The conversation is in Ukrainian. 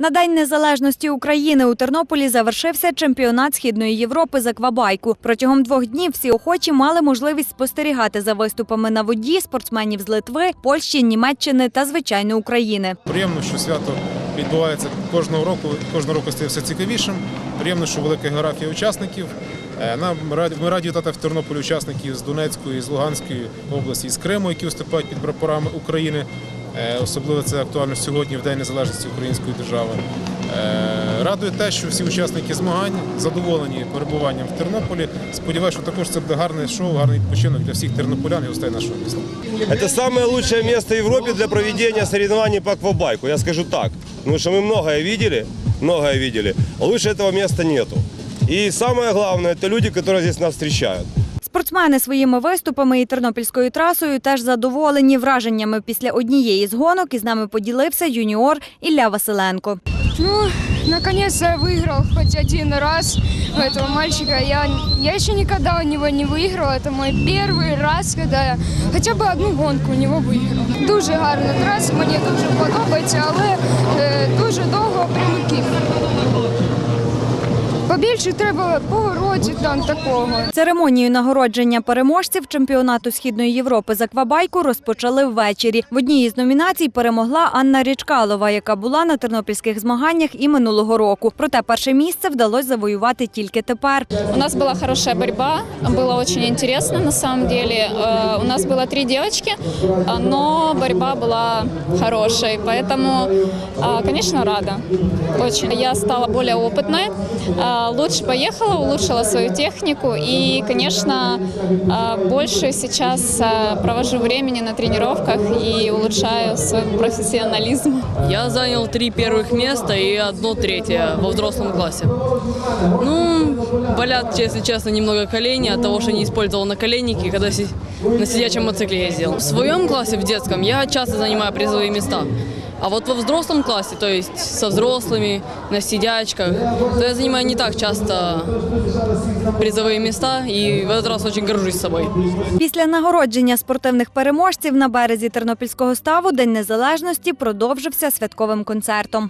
На День Незалежності України у Тернополі завершився чемпіонат Східної Європи з аквабайку. Протягом двох днів всі охочі мали можливість спостерігати за виступами на воді спортсменів з Литви, Польщі, Німеччини та звичайно України. Приємно, що свято відбувається кожного року, кожного року стає все цікавішим. Приємно, що велика географія учасників. Е, Нам ми раді вітати в Тернополі учасників з Донецької, з Луганської області, з Криму, які виступають під прапорами України. Е, Особливо це актуально сьогодні в День Незалежності Української держави. Е, Радує те, що всі учасники змагань задоволені перебуванням в Тернополі. Сподіваюся, що також це буде гарне шоу, гарний відпочинок для всіх тернополян і гостей нашого міста. Это самое лучшее место в Европе для проведения соревнований по аквабайку. Я скажу так, потому что мы многое видели, многое видели. Лучше этого места нету. И самое главное, это люди, которые здесь нас встречают. Спортсмени своїми виступами і тернопільською трасою теж задоволені враженнями після однієї з гонок. Із нами поділився юніор Ілля Василенко. Ну, наконец-то я выиграл хоть один раз у этого мальчика. Я, я еще никогда у него не выиграл. Это мой первый раз, когда я хотя бы одну гонку у него выиграл. Дуже гарна траса, мені дуже подобається, але е, дуже довго прямиків. Побільше треба поворотів там такого. Церемонію нагородження переможців чемпіонату Східної Європи з аквабайку розпочали ввечері. В одній із номінацій перемогла Анна Річкалова, яка була на тернопільських змаганнях і минулого року. Проте перше місце вдалося завоювати тільки тепер. У нас была хорошая борьба, было очень интересно на самом деле. Э, У нас было три девочки, э, но борьба была хорошей, поэтому, э, конечно, рада. Очень. Я стала более опытной, э, лучше поехала, улучшила свою технику и, конечно, э, больше сейчас э, провожу времени на тренировках и улучшаю свой профессионализм. Я занял три первых места и одно третье во взрослом классе. Ну, болят, если честно, немного колени от того, что не использовал наколенники, когда си- на сидячем мотоцикле ездил. В своем классе, в детском, я часто занимаю призовые места. А вот во взрослом классе, то есть со взрослыми, на сидячках, то я занимаю не так часто призовые места, и в этот раз очень горжусь собой. Після нагородження спортивних переможців на березі Тернопільського ставу День Незалежності продовжився святковим концертом.